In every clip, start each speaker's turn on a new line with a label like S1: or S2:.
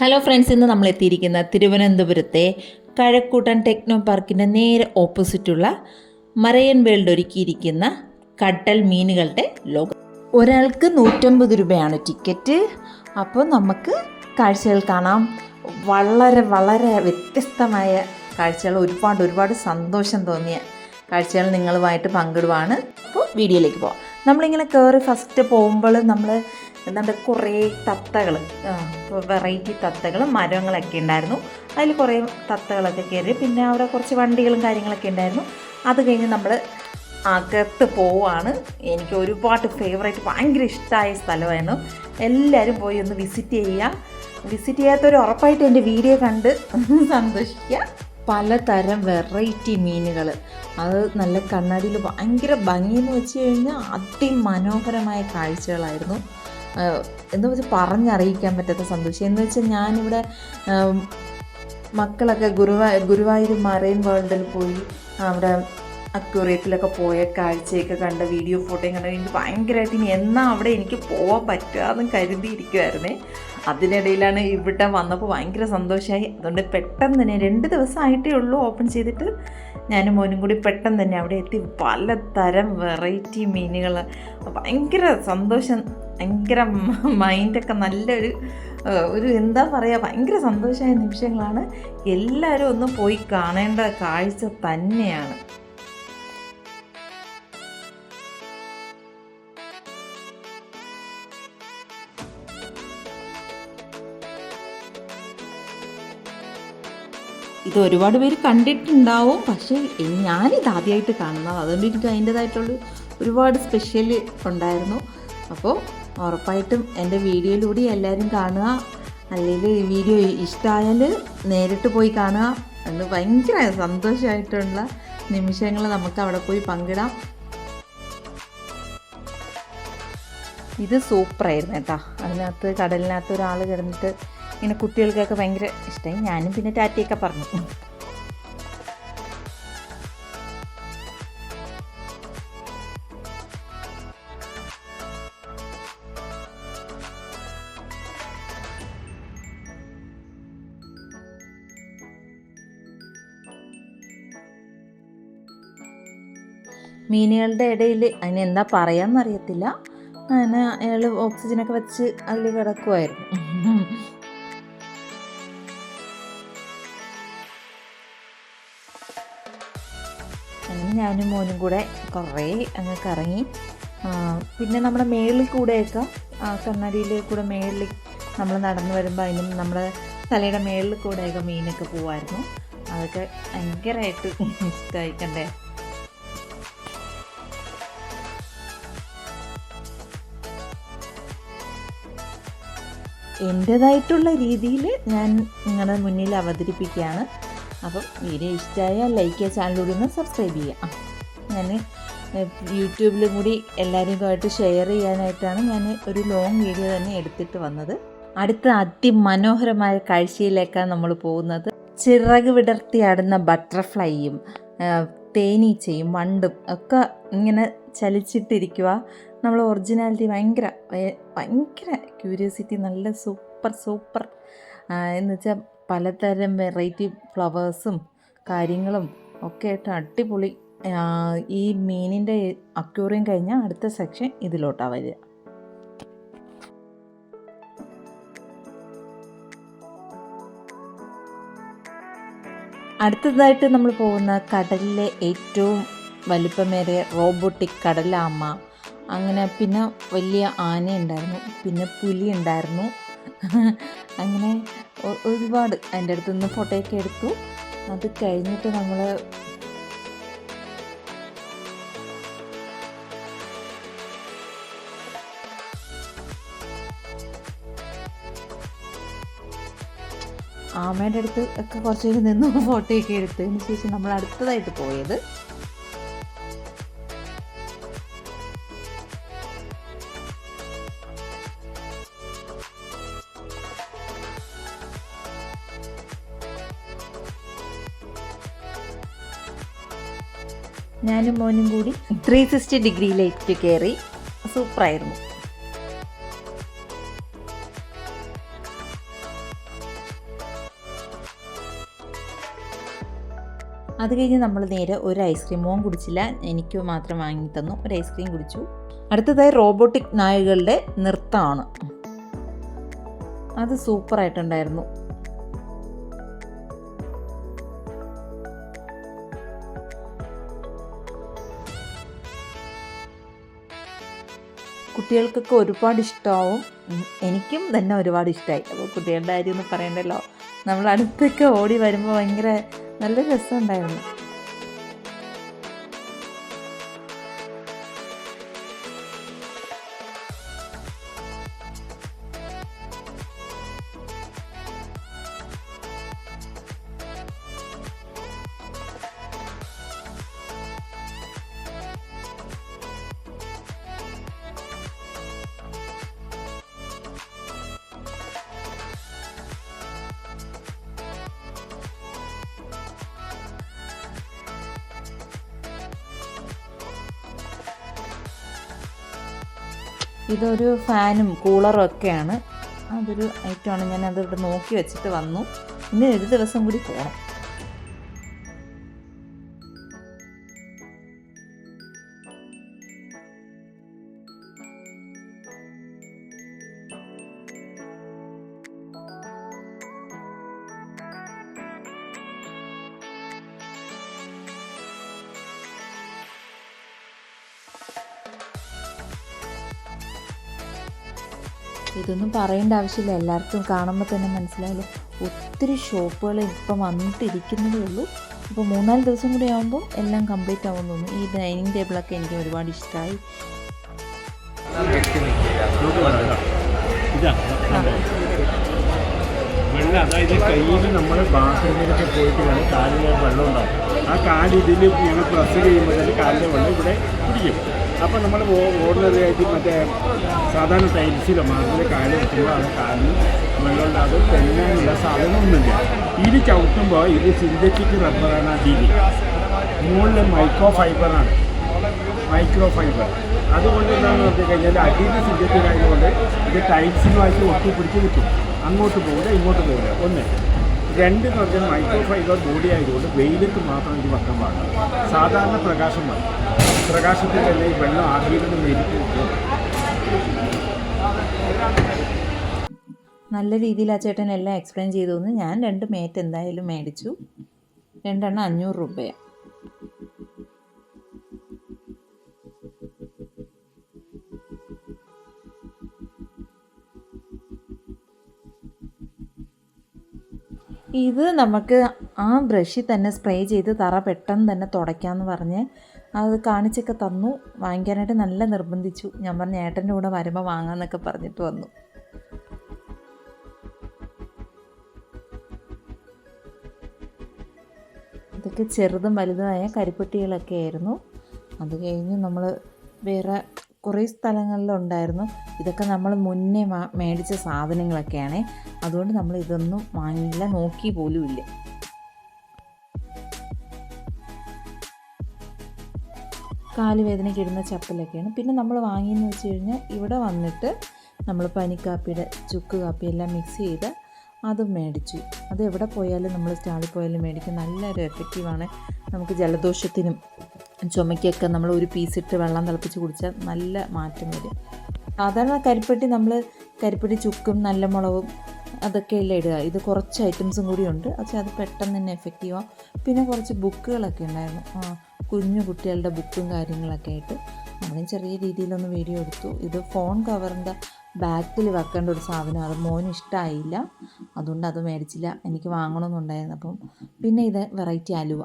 S1: Hello friends ഇന്ന് നമ്മൾ എത്തിയിരിക്കുന്ന തിരുവനന്തപുരത്തെ കഴക്കൂട്ടൻ ടെക്നോ പാർക്കിന്റെ നേരെ ഓപ്പോസിറ്റുള്ള മറയൻ വേൾഡ് ഒരുക്കിയിരിക്കുന്ന കട്ടൽ മീനുകളുടെ ലോകം ഒരാൾക്ക് നൂറ്റമ്പത് രൂപയാണ് ടിക്കറ്റ് അപ്പോൾ നമുക്ക് കാഴ്ചകൾ കാണാം. വളരെ വളരെ വ്യത്യസ്തമായ കാഴ്ചകൾ. ഒരുപാട് ഒരുപാട് സന്തോഷം തോന്നിയ കാഴ്ചകൾ നിങ്ങളുമായിട്ട് പങ്കിടുവാണ്. അപ്പോൾ വീഡിയോയിലേക്ക് പോവാം. നമ്മളിങ്ങനെ കയറി ഫസ്റ്റ് പോകുമ്പോൾ നമ്മൾ എന്താണ്ട് കുറേ തത്തകൾ വെറൈറ്റി തത്തകൾ മരങ്ങളൊക്കെ ഉണ്ടായിരുന്നു. അതിൽ കുറേ തത്തകളൊക്കെ കയറി പിന്നെ അവിടെ കുറച്ച് വണ്ടികളും കാര്യങ്ങളൊക്കെ ഉണ്ടായിരുന്നു. അത് കഴിഞ്ഞ് നമ്മൾ അകത്ത് പോവാണ്. എനിക്ക് ഒരുപാട് ഫേവറേറ്റ് ഭയങ്കര ഇഷ്ടമായ സ്ഥലമായിരുന്നു. എല്ലാവരും പോയി ഒന്ന് വിസിറ്റ് ചെയ്യുക വിസിറ്റ് ചെയ്യാത്തവർ ഉറപ്പായിട്ട് എന്റെ വീഡിയോ കണ്ട് സന്തോഷിക്കുക പലതരം വെറൈറ്റി മീനുകൾ അത് നല്ല കണ്ണാടിയിൽ ഭയങ്കര ഭംഗിയെന്ന് വെച്ച് കഴിഞ്ഞാൽ അതിമനോഹരമായ കാഴ്ചകളായിരുന്നു. എന്ന് വെച്ചാൽ പറഞ്ഞറിയിക്കാൻ പറ്റാത്ത സന്തോഷം. എന്ന് വെച്ചാൽ ഞാനിവിടെ മക്കളൊക്കെ ഗുരുവായൂർ ഗുരുവായൂർ മറൈൻ വേൾഡിൽ പോയി അവിടെ അക്വേറിയത്തിലൊക്കെ പോയ കാഴ്ചയൊക്കെ കണ്ട വീഡിയോ ഫോട്ടോയും കണ്ട എനിക്ക് ഭയങ്കരമായിട്ട് ഇനി എന്നാ അവിടെ എനിക്ക് പോകാൻ പറ്റുക എന്ന് കരുതിയിരിക്കുമായിരുന്നേ അതിനിടയിലാണ് ഇവിടെ വന്നപ്പോൾ ഭയങ്കര സന്തോഷമായി അതുകൊണ്ട് പെട്ടെന്ന് തന്നെ രണ്ട് ദിവസമായിട്ടേ ഉള്ളൂ ഓപ്പൺ ചെയ്തിട്ട്. ഞാനും മോനും കൂടി പെട്ടെന്ന് തന്നെ അവിടെ എത്തി. പലതരം വെറൈറ്റി മീനുകൾ ഭയങ്കര സന്തോഷം. ഭയങ്കര മൈൻഡൊക്കെ നല്ലൊരു ഒരു എന്താ പറയുക ഭയങ്കര സന്തോഷമായ നിമിഷങ്ങളാണ്. എല്ലാവരും ഒന്ന് പോയി കാണേണ്ട കാഴ്ച തന്നെയാണ്. ഇത് ഒരുപാട് പേര് കണ്ടിട്ടുണ്ടാവും. പക്ഷേ ഞാനിത് ആദ്യമായിട്ട് കാണുന്നത്. അതുകൊണ്ട് എനിക്ക് അതിന്റെതായിട്ടുള്ള ഒരുപാട് സ്പെഷ്യൽ ഉണ്ടായിരുന്നു. അപ്പോൾ ഉറപ്പായിട്ടും എന്റെ വീഡിയോയിലൂടെ എല്ലാവരും കാണുക. അല്ലെങ്കിൽ ഈ വീഡിയോ ഇഷ്ടമായാൽ നേരിട്ട് പോയി കാണുക അത് ഭയങ്കര സന്തോഷമായിട്ടുള്ള നിമിഷങ്ങൾ നമുക്ക് അവിടെ പോയി പങ്കിടാം. ഇത് സൂപ്പറായിരുന്നു കേട്ടോ. അതിനകത്ത് കടലിനകത്ത് ഒരാൾ കിടന്നിട്ട് ഇങ്ങനെ കുട്ടികൾക്കൊക്കെ ഭയങ്കര ഇഷ്ടമായി. ഞാനും പിന്നെ ടാറ്റയൊക്കെ പറഞ്ഞു. മീനുകളുടെ ഇടയിൽ അതിന് എന്താ പറയാന്നറിയത്തില്ല അങ്ങനെ അയാൾ ഓക്സിജനൊക്കെ വെച്ച് അതിൽ കിടക്കുമായിരുന്നു ഞാനും മോനും കൂടെ കുറേ അങ്ങ് കറങ്ങി. പിന്നെ നമ്മുടെ മേളിൽ കൂടെയൊക്കെ കണ്ണാടിയിൽ കൂടെ മേളിൽ നമ്മൾ നടന്നു വരുമ്പോൾ അതിനും നമ്മുടെ തലയുടെ മേളിൽ കൂടെയൊക്കെ മീനൊക്കെ പോവായിരുന്നു. അതൊക്കെ ഭയങ്കരമായിട്ട് ഇഷ്ടമായി എന്റേതായിട്ടുള്ള രീതിയിൽ ഞാൻ നിങ്ങളുടെ മുന്നിൽ അവതരിപ്പിക്കുകയാണ്. അപ്പം വീഡിയോ ഇഷ്ടമായാൽ ലൈക്ക് ചെയ്യുക കൂടി ഒന്ന് സബ്സ്ക്രൈബ് ചെയ്യുക. ഞാൻ യൂട്യൂബിലും കൂടി എല്ലാവരുമായിട്ട് ഷെയർ ചെയ്യാനായിട്ടാണ് ഞാൻ ഒരു ലോങ് വീഡിയോ തന്നെ എടുത്തിട്ട് വന്നത്. അടുത്ത അതിമനോഹരമായ കാഴ്ചയിലേക്കാണ് നമ്മൾ പോകുന്നത്. ചിറക് വിടർത്തിയാടുന്ന ബട്ടർഫ്ലൈയും തേനീച്ചയും വണ്ടും ഒക്കെ ഇങ്ങനെ ചലിച്ചിട്ടിരിക്കുക നമ്മൾ ഒറിജിനാലിറ്റി ഭയങ്കര ഭയ- ഭയങ്കര ക്യൂരിയോസിറ്റി നല്ല സൂപ്പർ സൂപ്പർ എന്ന് വെച്ചാൽ പലതരം വെറൈറ്റി ഫ്ലവേഴ്സും കാര്യങ്ങളും ഒക്കെ ആയിട്ട് അടിപൊളി. ഈ മീനിന്റെ അക്യൂറിയം കഴിഞ്ഞാൽ അടുത്ത സെക്ഷൻ ഇതിലോട്ടാണ് വരിക. അടുത്തതായിട്ട് നമ്മൾ പോകുന്ന കടലിലെ ഏറ്റവും വലിപ്പമേറിയ റോബോട്ടിക് കടലാമ്മ. അങ്ങനെ പിന്നെ വലിയ ആന ഉണ്ടായിരുന്നു. പിന്നെ പുലി ഉണ്ടായിരുന്നു. അങ്ങനെ ഒരുപാട് എന്റെ അടുത്ത് നിന്ന് ഫോട്ടോയൊക്കെ എടുത്തു. അത് കഴിഞ്ഞിട്ട് നമ്മൾ ആമയുടെ അടുത്ത് ഒക്കെ കുറച്ച് നിന്ന് ഫോട്ടോയൊക്കെ എടുത്തതിന് ശേഷം നമ്മൾ അടുത്തതായിട്ട് പോയത്. ഞാനും മോനും കൂടി ത്രീ സിക്സ്റ്റി ഡിഗ്രിയിലേക്ക് കയറി സൂപ്പറായിരുന്നു. അത് കഴിഞ്ഞ് നമ്മൾ നേരെ ഒരു ഐസ്ക്രീം മോൻ കുടിച്ചില്ല. എനിക്ക് മാത്രം വാങ്ങി തന്നു. ഒരു ഐസ്ക്രീം കുടിച്ചു. അടുത്തതായി റോബോട്ടിക് നായകളുടെ നൃത്തമാണ്. അത് സൂപ്പറായിട്ടുണ്ടായിരുന്നു. കുട്ടികൾക്കൊക്കെ ഒരുപാട് ഇഷ്ടമാവും എനിക്കും തന്നെ ഒരുപാട് ഇഷ്ടമായി അപ്പോൾ കുട്ടികളുടെ എന്ന് പറയണ്ടല്ലോ. നമ്മൾ അടുത്തൊക്കെ ഓടി വരുമ്പോൾ ഭയങ്കര നല്ല രസമുണ്ടായിരുന്നു. ഇതൊരു ഫാനും കൂളറും ഒക്കെയാണ് അതൊരു ഐറ്റമാണ്. ഞാൻ അത് ഇവിടെ നോക്കി വെച്ചിട്ട് വന്നു. ഇനി ഒരു ദിവസം കൂടി പോകണം ഇതൊന്നും പറയേണ്ട ആവശ്യമില്ല. എല്ലാവർക്കും കാണുമ്പോൾ തന്നെ മനസ്സിലായല്ലോ. ഒത്തിരി ഷോപ്പുകൾ ഇപ്പം വന്നിട്ടിരിക്കുന്നതേ ഉള്ളൂ. ഇപ്പോൾ മൂന്നാൽ ദിവസം കൂടി ആകുമ്പോൾ എല്ലാം കംപ്ലീറ്റ് ആവുമെന്ന് തോന്നുന്നു. ഈ ഡൈനിങ് ടേബിളൊക്കെ എനിക്ക് ഒരുപാട് ഇഷ്ടമായി
S2: നമ്മൾ പോയിട്ട് ആ കാൽ ഇതിൽ ഞങ്ങൾ പ്രസ് ചെയ്യുമ്പോൾ കാലിലെ വെള്ളം ഇവിടെ പിടിക്കും അപ്പോൾ നമ്മൾ ഓർഡിനറി ആയിട്ട് മറ്റേ സാധാരണ ടൈൽസിലോ മാർബിലെ കാൽ വെക്കുമ്പോഴാണ് അത് കാലിൽ അത് തെന്നാനുള്ള സാധനമൊന്നുമില്ല ഇത് ചവിട്ടുമ്പോൾ ഇത് സിന്തറ്റിക് റബ്ബറാണ് അടിയിൽ മുകളിൽ മൈക്രോ ഫൈബറാണ് മൈക്രോ ഫൈബർ അതുകൊണ്ട് എന്താണെന്ന് പറഞ്ഞു കഴിഞ്ഞാൽ അടിയിൽ സിന്തറ്റിക് ആയതുകൊണ്ട് ഇത് ടൈൽസിനുമായിട്ട് ഒട്ടിപ്പിടിച്ച് നിൽക്കും അങ്ങോട്ട് പോകില്ല ഇങ്ങോട്ട് പോകില്ല ഒന്ന്. രണ്ട് എന്ന് മൈക്രോ ഫൈബർ ബോഡി ആയതുകൊണ്ട് വെയിലത്ത് മാത്രം ഇത് വെക്കാൻ പാടില്ല. സാധാരണ പ്രകാശം മതി. പ്രകാശത്തിൽ തന്നെ ഈ വെള്ളം ആഗീരണം നേരിട്ട്
S1: നല്ല രീതിയിൽ ആ ചേട്ടൻ എല്ലാം എക്സ്പ്ലെയിൻ ചെയ്തു ഞാൻ രണ്ട് മേറ്റ് എന്തായാലും മേടിച്ചു. രണ്ടെണ്ണം അഞ്ഞൂറ് രൂപയാണ് ഇത് നമുക്ക് ആ ബ്രഷിൽ തന്നെ സ്പ്രേ ചെയ്ത് തറ പെട്ടെന്ന് തന്നെ തുടയ്ക്കാമെന്ന് പറഞ്ഞ് അത് കാണിച്ചൊക്കെ തന്നു. വാങ്ങിക്കാനായിട്ട് നല്ല നിർബന്ധിച്ചു. ഞാൻ പറഞ്ഞു ഏട്ടന്റെ കൂടെ വരുമ്പോൾ വാങ്ങാമെന്നൊക്കെ പറഞ്ഞിട്ട് വന്നു. ഇതൊക്കെ ചെറുതും വലുതുമായ കരിപ്പെട്ടികളൊക്കെ ആയിരുന്നു. അത് കഴിഞ്ഞ് നമ്മൾ വേറെ കുറേ സ്ഥലങ്ങളിലുണ്ടായിരുന്നു. ഇതൊക്കെ നമ്മൾ മുന്നേ മേടിച്ച സാധനങ്ങളൊക്കെയാണ്. അതുകൊണ്ട് നമ്മൾ ഇതൊന്നും വാങ്ങില്ല നോക്കി പോലും ഇല്ല. കാലുവേദനയ്ക്ക് ഇടുന്ന ചപ്പലൊക്കെയാണ്. പിന്നെ നമ്മൾ വാങ്ങിയെന്ന് വെച്ച് കഴിഞ്ഞാൽ ഇവിടെ വന്നിട്ട് നമ്മൾ പനിക്കാപ്പിയുടെ ചുക്ക് കാപ്പി എല്ലാം മിക്സ് ചെയ്ത് അത് മേടിച്ചു. അത് എവിടെ പോയാലും നമ്മൾ സ്റ്റാളിൽ പോയാലും മേടിക്കും. നല്ലൊരു എഫക്റ്റീവാണ് നമുക്ക് ജലദോഷത്തിനും ചുമയ്ക്കൊക്കെ നമ്മൾ ഒരു പീസ് ഇട്ട് വെള്ളം തിളപ്പിച്ച് കുടിച്ചാൽ നല്ല മാറ്റം വരും. സാധാരണ കരിപ്പെട്ടി നമ്മൾ കരിപ്പെട്ടി ചുക്കും നല്ല മുളകും അതൊക്കെ അല്ലേ ഇടുക. ഇത് കുറച്ച് ഐറ്റംസും കൂടി ഉണ്ട്. പക്ഷേ അത് പെട്ടെന്ന് തന്നെ എഫക്റ്റീവാണ് പിന്നെ കുറച്ച് ബുക്കുകളൊക്കെ ഉണ്ടായിരുന്നു. കുഞ്ഞു കുട്ടികളുടെ ബുക്കും കാര്യങ്ങളൊക്കെ ആയിട്ട്. അവനും ചെറിയ രീതിയിലൊന്ന് വീഡിയോ എടുത്തു. ഇത് ഫോൺ കവറിന്റെ ബാക്കിൽ വെക്കേണ്ട ഒരു സാധനം. അത് മോന് ഇഷ്ടമായില്ല അതുകൊണ്ട് അത് മേടിച്ചില്ല. എനിക്ക് വാങ്ങണമെന്നുണ്ടായിരുന്നു അപ്പം. പിന്നെ ഇത് വെറൈറ്റി അലുവ.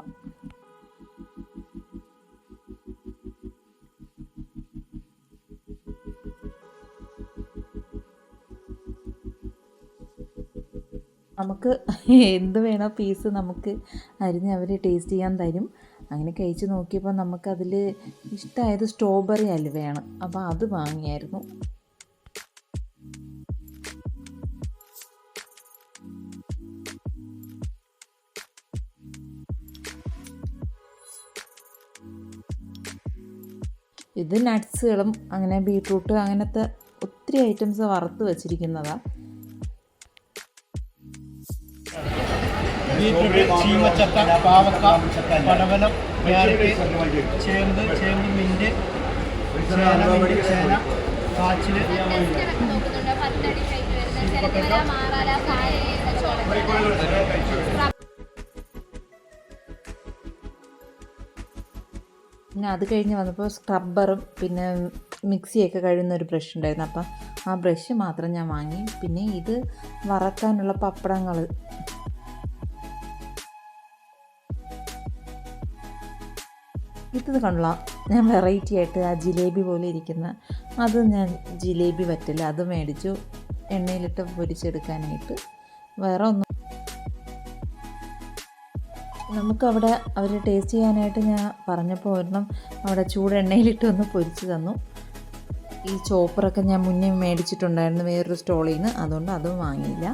S1: നമുക്ക് എന്ത് വേണോ പീസ് നമുക്ക് അരിഞ്ഞ് അവർ ടേസ്റ്റ് ചെയ്യാൻ തരും. അങ്ങനെ കഴിച്ച് നോക്കിയപ്പോൾ നമുക്കതിൽ ഇഷ്ടമായത് സ്ട്രോബെറി അലുവയാണ് അപ്പോൾ അത് വാങ്ങിയായിരുന്നു. ഇത് നട്ട്സുകളും അങ്ങനെ ബീട്രൂട്ട് അങ്ങനത്തെ ഒത്തിരി ഐറ്റംസ് വറുത്ത് വെച്ചിരിക്കുന്നതാണ്
S3: ചീമച്ചക്ക പാവക്ക പടവലം ക്യാരറ്റ് ചേമ്പ് ചേമ്പ് മിന്റ് ചേന മിന്റ് ചേന
S4: കാച്ചിൽ.
S1: പിന്നെ അത് കഴിഞ്ഞ് വന്നപ്പോൾ സ്ക്രബ്ബറും പിന്നെ മിക്സിയൊക്കെ കഴിയുന്ന ഒരു ബ്രഷ് ഉണ്ടായിരുന്നു. അപ്പം ആ ബ്രഷ് മാത്രം ഞാൻ വാങ്ങി. പിന്നെ ഇത് വറക്കാനുള്ള പപ്പടങ്ങൾ ഇത് കണ്ടോ? ഞാൻ വെറൈറ്റി ആയിട്ട് ആ ജിലേബി പോലെ ഇരിക്കുന്ന അത് ഞാൻ ജിലേബി പറ്റില്ല അത് മേടിച്ചു. എണ്ണയിലിട്ട് പൊരിച്ചെടുക്കാനായിട്ട്. വേറെ ഒന്നും നമുക്കവിടെ അവർ ടേസ്റ്റ് ചെയ്യാനായിട്ട് ഞാൻ പറഞ്ഞപ്പോൾ ഒരെണ്ണം അവിടെ ചൂട് എണ്ണയിലിട്ട് ഒന്ന് പൊരിച്ചു തന്നു. ഈ ചോപ്പറൊക്കെ ഞാൻ മുന്നേ മേടിച്ചിട്ടുണ്ടായിരുന്നു വേറൊരു സ്റ്റോളിൽ നിന്ന് അതുകൊണ്ട് അതും വാങ്ങിയില്ല.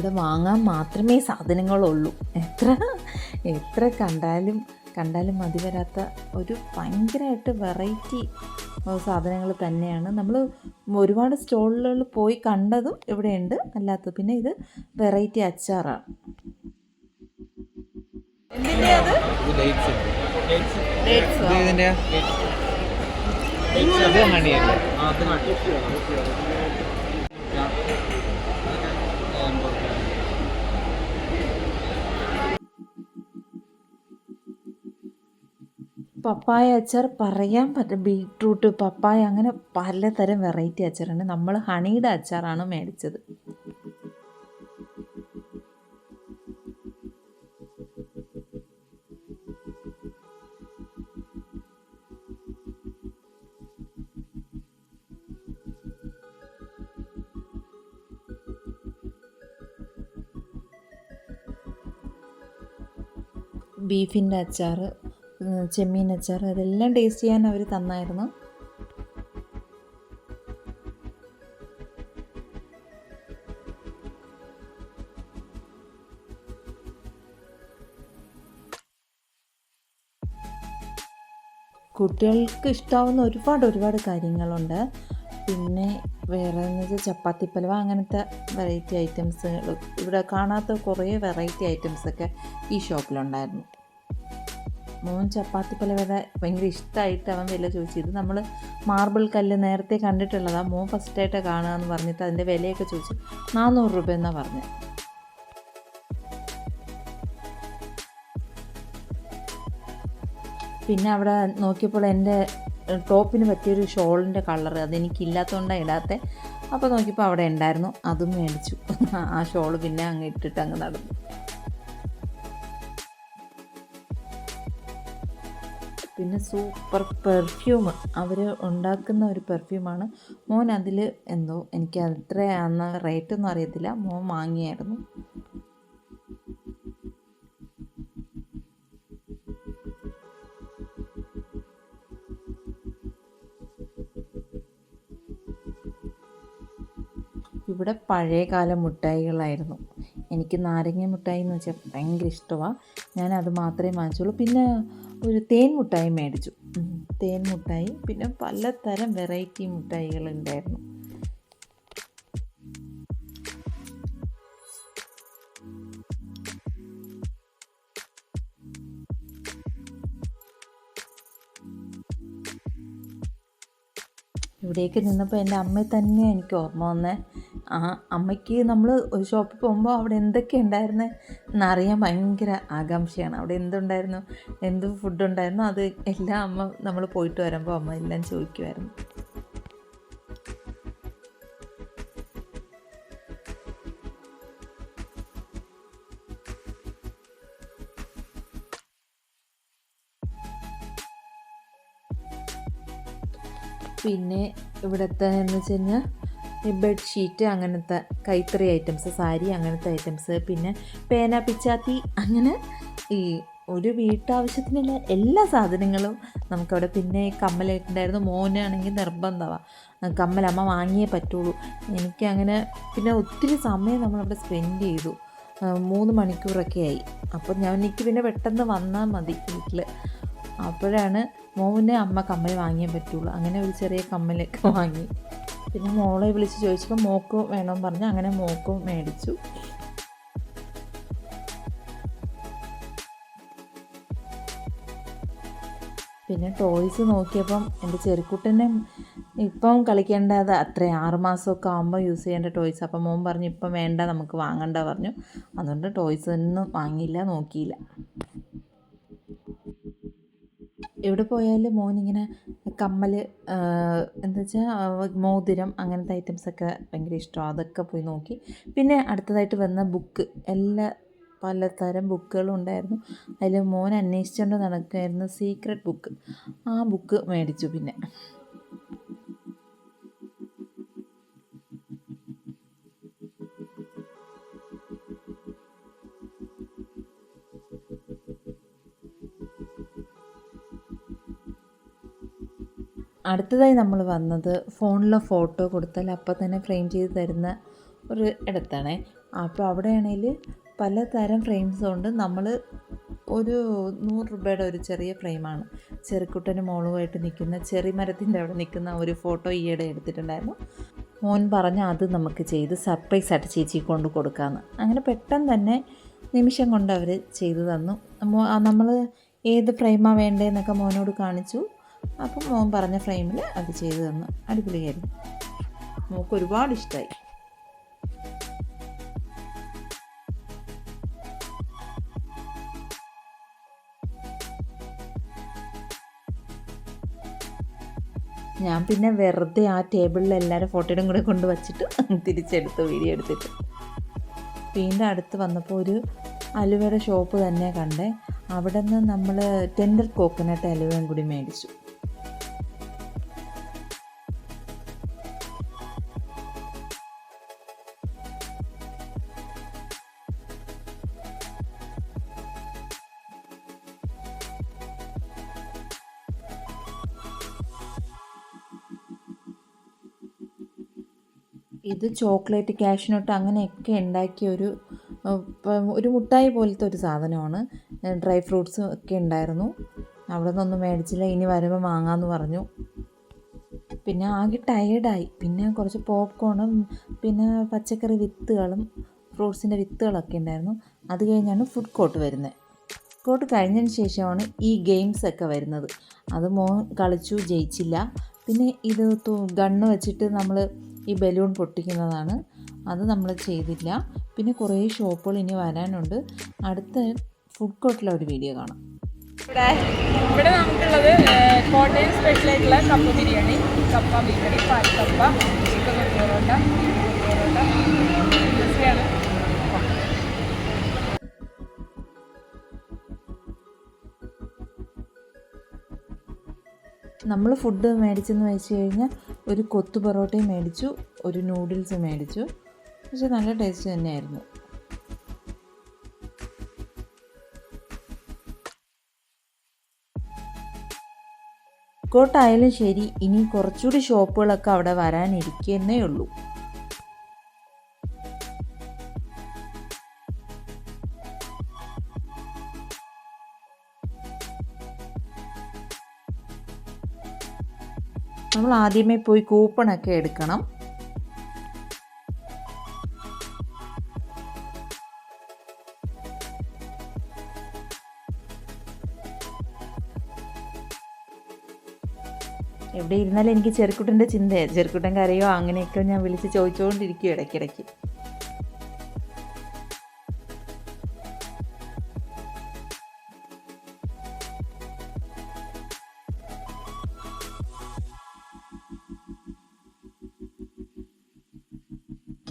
S1: ഇവിടെ വാങ്ങാൻ മാത്രമേ സാധനങ്ങളുള്ളൂ. എത്ര എത്ര കണ്ടാലും കണ്ടാലും മതി വരാത്ത ഒരു ഭയങ്കരമായിട്ട് വെറൈറ്റി സാധനങ്ങൾ തന്നെയാണ്. നമ്മൾ ഒരുപാട് സ്റ്റോളുകളിൽ പോയി കണ്ടതും ഇവിടെയുണ്ട്. അല്ലാത്ത പിന്നെ ഇത് വെറൈറ്റി അച്ചാറാണ്. പപ്പായ അച്ചാർ പറയാൻ പറ്റും ബീട്രൂട്ട് പപ്പായ അങ്ങനെ പലതരം വെറൈറ്റി അച്ചാറുണ്ട്. നമ്മൾ ഹണിയുടെ അച്ചാറാണ് മേടിച്ചത്. ബീഫിന്റെ അച്ചാർ ചെമ്മീൻ അച്ചാർ അതെല്ലാം ടേസ്റ്റ് ചെയ്യാൻ അവർ തന്നായിരുന്നു. കുട്ടികൾക്ക് ഇഷ്ടാവുന്ന ഒരുപാട് ഒരുപാട് കാര്യങ്ങളുണ്ട്. പിന്നെ വേറെ എന്ന് വെച്ചാൽ ചപ്പാത്തി പലവ അങ്ങനത്തെ വെറൈറ്റി ഐറ്റംസുകൾ ഇവിടെ കാണാത്ത കുറേ വെറൈറ്റി ഐറ്റംസൊക്കെ ഈ ഷോപ്പിലുണ്ടായിരുന്നു മോൻ ചപ്പാത്തി പലവയുടെ ഭയങ്കര ഇഷ്ടമായിട്ട് അവൻ വില ചോദിച്ചത് നമ്മൾ മാർബിൾ കല്ല് നേരത്തെ കണ്ടിട്ടുള്ളതാണ് മോൻ ഫസ്റ്റായിട്ട് കാണുക എന്ന് പറഞ്ഞിട്ട് അതിന്റെ വിലയൊക്കെ ചോദിച്ചു. നാനൂറ് രൂപ എന്നാണ് പറഞ്ഞത് പിന്നെ അവിടെ നോക്കിയപ്പോൾ എന്റെ ടോപ്പിന് പറ്റിയൊരു ഷോളിന്റെ കളർ അതെനിക്കില്ലാത്തതുകൊണ്ടാണ് ഇടാത്ത. അപ്പോൾ നോക്കിയപ്പോൾ അവിടെ ഉണ്ടായിരുന്നു. അതും മേടിച്ചു. ആ ഷോൾ പിന്നെ അങ്ങ് ഇട്ടിട്ട് അങ്ങ് നടന്നു. പിന്നെ സൂപ്പർ പെർഫ്യൂം അവർ ഉണ്ടാക്കുന്ന ഒരു പെർഫ്യൂമാണ് മോൻ അതിൽ എന്തോ എനിക്ക് എത്രയാണെന്ന് റേറ്റൊന്നും അറിയത്തില്ല. മോൻ വാങ്ങിയായിരുന്നു. ഇവിടെ പഴയകാല മിഠായികളായിരുന്നു എനിക്ക് നാരങ്ങ മിഠായി എന്ന് വെച്ചാൽ ഭയങ്കര ഇഷ്ടമാണ് ഞാൻ അത് മാത്രമേ വാങ്ങിച്ചുള്ളൂ. പിന്നെ ഒരു തേൻ മുട്ടായി മേടിച്ചു. തേൻ മുട്ടായി പിന്നെ പലതരം വെറൈറ്റി മുട്ടായികൾ ഉണ്ടായിരുന്നു. ഇവിടേക്ക് നിന്നപ്പോൾ എന്റെ അമ്മയെ തന്നെ എനിക്ക് ഓർമ്മ വന്നേ. ആ അമ്മയ്ക്ക് നമ്മൾ ഒരു ഷോപ്പിൽ പോകുമ്പോൾ അവിടെ എന്തൊക്കെ ഉണ്ടായിരുന്നെ? എന്നറിയാൻ ഭയങ്കര ആകാംക്ഷയാണ്. അവിടെ എന്തുണ്ടായിരുന്നു? എന്ത് ഫുഡ് ഉണ്ടായിരുന്നു അത് എല്ലാം അമ്മ നമ്മൾ പോയിട്ട് വരുമ്പോൾ അമ്മ എല്ലാം ചോദിക്കുമായിരുന്നു പിന്നെ ഇവിടുത്തെ എന്ന് വെച്ച് കഴിഞ്ഞാൽ ബെഡ്ഷീറ്റ് അങ്ങനത്തെ കൈത്തറി ഐറ്റംസ് സാരി അങ്ങനത്തെ ഐറ്റംസ് പിന്നെ പേന പിച്ചാത്തി അങ്ങനെ ഈ ഒരു വീട്ടാവശ്യത്തിനുള്ള എല്ലാ സാധനങ്ങളും നമുക്കവിടെ. പിന്നെ കമ്മലായിട്ടുണ്ടായിരുന്നു മോനാണെങ്കിൽ നിർബന്ധമാണ് കമ്മലമ്മ വാങ്ങിയേ പറ്റുള്ളൂ. എനിക്കങ്ങനെ പിന്നെ ഒത്തിരി സമയം നമ്മളവിടെ സ്പെൻഡ് ചെയ്തു. മൂന്ന് മണിക്കൂറൊക്കെ ആയി. അപ്പോൾ ഞാൻ എനിക്ക് പിന്നെ പെട്ടെന്ന് വന്നാൽ മതി വീട്ടിൽ അപ്പോഴാണ് മോനെ അമ്മ കമ്മൽ വാങ്ങിയേ പറ്റുള്ളൂ. അങ്ങനെ ഒരു ചെറിയ കമ്മലൊക്കെ വാങ്ങി. പിന്നെ മോളെ വിളിച്ച് ചോദിച്ചപ്പോൾ മോക്ക് വേണമെന്ന് പറഞ്ഞ് അങ്ങനെ മോക്കും മേടിച്ചു. പിന്നെ ടോയ്സ് നോക്കിയപ്പം എന്റെ ചെറുക്കുട്ടനെ ഇപ്പം കളിക്കേണ്ടത് അത്ര ആറുമാസമൊക്കെ ആകുമ്പോൾ യൂസ് ചെയ്യേണ്ട ടോയ്സ് അപ്പം മോൻ പറഞ്ഞു ഇപ്പം വേണ്ട നമുക്ക് വാങ്ങണ്ട പറഞ്ഞു. അതുകൊണ്ട് ടോയ്സ് ഒന്നും വാങ്ങിയില്ല നോക്കിയില്ല. എവിടെ പോയാലും മോനിങ്ങനെ കമ്മൽ എന്താ വെച്ചാൽ മോതിരം അങ്ങനത്തെ ഐറ്റംസൊക്കെ ഭയങ്കര ഇഷ്ടമാണ് അതൊക്കെ പോയി നോക്കി. പിന്നെ അടുത്തതായിട്ട് വന്ന ബുക്ക് എല്ലാ പലതരം ബുക്കുകളും ഉണ്ടായിരുന്നു. അതിൽ മോൻ അന്വേഷിച്ചുകൊണ്ട് നടക്കുമായിരുന്നു സീക്രട്ട് ബുക്ക് ആ ബുക്ക് മേടിച്ചു പിന്നെ. അടുത്തതായി നമ്മൾ വന്നത് ഫോണിലെ ഫോട്ടോ കൊടുത്താൽ അപ്പം തന്നെ ഫ്രെയിം ചെയ്ത് തരുന്ന ഒരു ഇടത്താണേ. അപ്പോൾ അവിടെയാണെങ്കിൽ പലതരം ഫ്രെയിംസ് ഉണ്ട്. നമ്മൾ ഒരു നൂറ് രൂപയുടെ ഒരു ചെറിയ ഫ്രെയിമാണ്. ചെറുക്കുട്ടന്റെ മോളുമായിട്ട് നിൽക്കുന്ന ചെറി മരത്തിന്റെ അവിടെ നിൽക്കുന്ന ഒരു ഫോട്ടോ ഈയിടെ എടുത്തിട്ടുണ്ടായിരുന്നു. മോൻ പറഞ്ഞ അത് നമുക്ക് ചെയ്ത് സർപ്രൈസ് ആയിട്ട് ചേച്ചി കൊണ്ട് കൊടുക്കാമെന്ന്. അങ്ങനെ പെട്ടെന്ന് തന്നെ നിമിഷം കൊണ്ട് അവർ ചെയ്തു തന്നു. നമ്മൾ ഏത് ഫ്രെയിമാണ് വേണ്ടതെന്നൊക്കെ മോനോട് കാണിച്ചു. അപ്പം മോൻ പറഞ്ഞ ഫ്രെയിമിൽ അത് ചെയ്തു തന്നു. അടിപൊളിയായിരുന്നു. മോക്ക് ഒരുപാട് ഇഷ്ടമായി ഞാൻ പിന്നെ വെറുതെ ആ ടേബിളിൽ എല്ലാവരും ഫോട്ടോയും കൂടെ കൊണ്ട് വച്ചിട്ട് തിരിച്ചെടുത്ത് വീഡിയോ എടുത്തിട്ട്. വീണ്ടും അടുത്ത് വന്നപ്പോൾ ഒരു അലുവയുടെ ഷോപ്പ് തന്നെ കണ്ടേ. അവിടെ നിന്ന് നമ്മൾ ടെൻഡർ കോക്കനട്ട് അലുവയും കൂടി മേടിച്ചു. ഇത് ചോക്ലേറ്റ് ക്യാഷ്നട്ട് അങ്ങനെയൊക്കെ ഉണ്ടാക്കിയ ഒരു ഒരു മുട്ടായി പോലത്തെ ഒരു സാധനമാണ്. ഡ്രൈ ഫ്രൂട്ട്സ് ഒക്കെ ഉണ്ടായിരുന്നു. അവിടെ നിന്നൊന്നും മേടിച്ചില്ല. ഇനി വരുമ്പോൾ വാങ്ങാമെന്ന് പറഞ്ഞു. പിന്നെ ആകെ ടയേർഡായി പിന്നെ കുറച്ച് പോപ്കോണും പിന്നെ പച്ചക്കറി വിത്തുകളും ഫ്രൂട്ട്സിന്റെ വിത്തുകളൊക്കെ ഉണ്ടായിരുന്നു. അത് കഴിഞ്ഞാണ് ഫുഡ് കോർട്ട് വരുന്നത്. കോർട്ട് കഴിഞ്ഞതിന് ശേഷമാണ് ഈ ഗെയിംസ് ഒക്കെ വരുന്നത്. അത് മോൻ കളിച്ചു ജയിച്ചില്ല. പിന്നെ ഇത് ഗണ്ണ് വെച്ചിട്ട് നമ്മൾ ഈ ബലൂൺ പൊട്ടിക്കുന്നതാണ്. അത് നമ്മൾ ചെയ്തില്ല. പിന്നെ കുറേ ഷോപ്പുകൾ ഇനി വരാനുണ്ട്. അടുത്ത ഫുഡ് കോർട്ടിലെ ഒരു വീഡിയോ കാണാം.
S5: ഇവിടെ ഇവിടെ നമുക്കുള്ളത് കോട്ടയം സ്പെഷ്യൽ ആയിട്ടുള്ള കപ്പ ബിരിയാണി. കപ്പ ബിരിയാണി പാൽക്കപ്പ ചിക്കൻ പൊറോട്ട പൊറോട്ട.
S1: നമ്മൾ ഫുഡ് മേടിച്ചെന്ന് വെച്ച് കഴിഞ്ഞാൽ ഒരു കൊത്തു പൊറോട്ടയും മേടിച്ചു ഒരു നൂഡിൽസ് മേടിച്ചു. പക്ഷെ നല്ല ടേസ്റ്റ് തന്നെയായിരുന്നു. കോട്ടായാലും ശരി ഇനി കുറച്ചുകൂടി ഷോപ്പുകളൊക്കെ അവിടെ വരാനിരിക്കുന്നേ ഉള്ളൂ. ആദ്യമേ പോയി കൂപ്പണൊക്കെ എടുക്കണം. എവിടെ ഇരുന്നാലും എനിക്ക് ചെറുക്കുട്ടന്റെ ചിന്തയാണ് ചെറുക്കുട്ടൻ കരയോ അങ്ങനെയൊക്കെ ഞാൻ വിളിച്ച് ചോദിച്ചുകൊണ്ടിരിക്കും ഇടയ്ക്കിടയ്ക്ക്.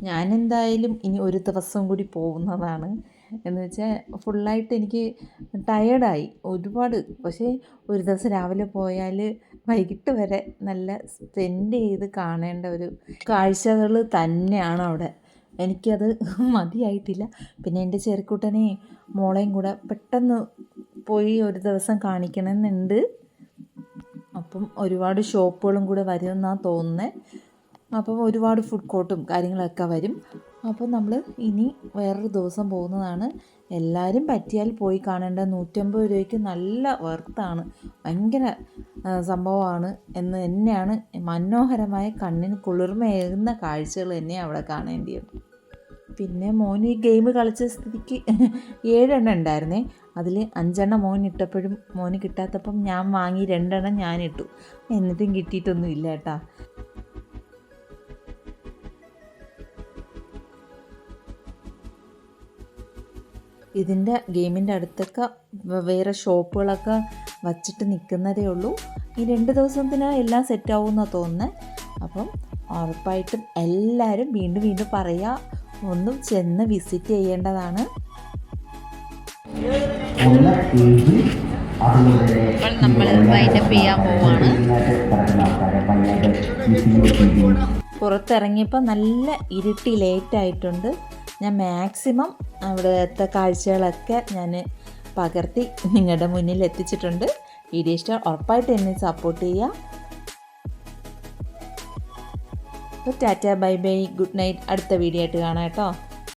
S1: ഞാൻ എന്തായാലും ഇനി ഒരു ദിവസം കൂടി പോകുന്നതാണ്. എന്ന് വെച്ചാൽ ഫുള്ളായിട്ട് എനിക്ക് ടയേർഡായി ഒരുപാട്. പക്ഷേ ഒരു ദിവസം രാവിലെ പോയാൽ വൈകിട്ട് വരെ നല്ല സ്പെൻഡ് ചെയ്ത് കാണേണ്ട ഒരു കാഴ്ചകൾ തന്നെയാണ് അവിടെ. എനിക്കത് മതിയായിട്ടില്ല. പിന്നെ എന്റെ ചെറുക്കുട്ടനെ മോളെയും കൂടെ പെട്ടെന്ന് പോയി ഒരു ദിവസം കാണിക്കണമെന്നുണ്ട്. അപ്പം ഒരുപാട് ഷോപ്പുകളും കൂടെ വരുമെന്നാണ് തോന്നുന്നത് അപ്പം ഒരുപാട് ഫുഡ് കോർട്ടും കാര്യങ്ങളൊക്കെ വരും. അപ്പോൾ നമ്മൾ ഇനി വേറൊരു ദിവസം പോകുന്നതാണ്. എല്ലാവരും പറ്റിയാൽ പോയി കാണേണ്ട നൂറ്റമ്പത് രൂപയ്ക്ക് നല്ല വർത്താണ് ഭയങ്കര സംഭവമാണ് എന്ന് തന്നെയാണ് മനോഹരമായ കണ്ണിന് കുളിർമയേകുന്ന കാഴ്ചകൾ തന്നെയാണ് അവിടെ കാണേണ്ടിയത് പിന്നെ മോൻ ഈ ഗെയിം കളിച്ച സ്ഥിതിക്ക് ഏഴെണ്ണം ഉണ്ടായിരുന്നേ. അതിൽ അഞ്ചെണ്ണം മോൻ ഇട്ടപ്പോഴും മോന് കിട്ടാത്തപ്പം ഞാൻ വാങ്ങി രണ്ടെണ്ണം ഞാൻ ഇട്ടു. എന്നിട്ടും കിട്ടിയിട്ടൊന്നും ഇല്ല കേട്ടാ. ഇതിന്റെ ഗെയിമിന്റെ അടുത്തൊക്കെ വേറെ ഷോപ്പുകളൊക്കെ വച്ചിട്ട് നിൽക്കുന്നതേ ഉള്ളൂ. ഈ രണ്ട് ദിവസത്തിന് എല്ലാം സെറ്റ് ആവുമെന്നാണ് തോന്നുന്നത് അപ്പം ഉറപ്പായിട്ടും എല്ലാവരും വീണ്ടും വീണ്ടും പറയുക ഒന്നും ചെന്ന് വിസിറ്റ് ചെയ്യേണ്ടതാണ്.
S6: അപ്പോൾ നമ്മൾ വൈൻഡപ്പ് ചെയ്യാൻ പോവാണ്.
S1: പുറത്തിറങ്ങിയപ്പോൾ നല്ല ഇരുട്ടി ലേറ്റ് ആയിട്ടുണ്ട്. ഞാൻ മാക്സിമം അവിടുത്തെ കാഴ്ചകളൊക്കെ ഞാൻ പകർത്തി നിങ്ങളുടെ മുന്നിൽ എത്തിച്ചിട്ടുണ്ട്. വീഡിയോ ഇഷ്ടം ഉറപ്പായിട്ട് എന്നെ സപ്പോർട്ട് ചെയ്യുക. Tata bye bye good night. അടുത്ത വീഡിയോ ആയിട്ട് കാണാം കേട്ടോ.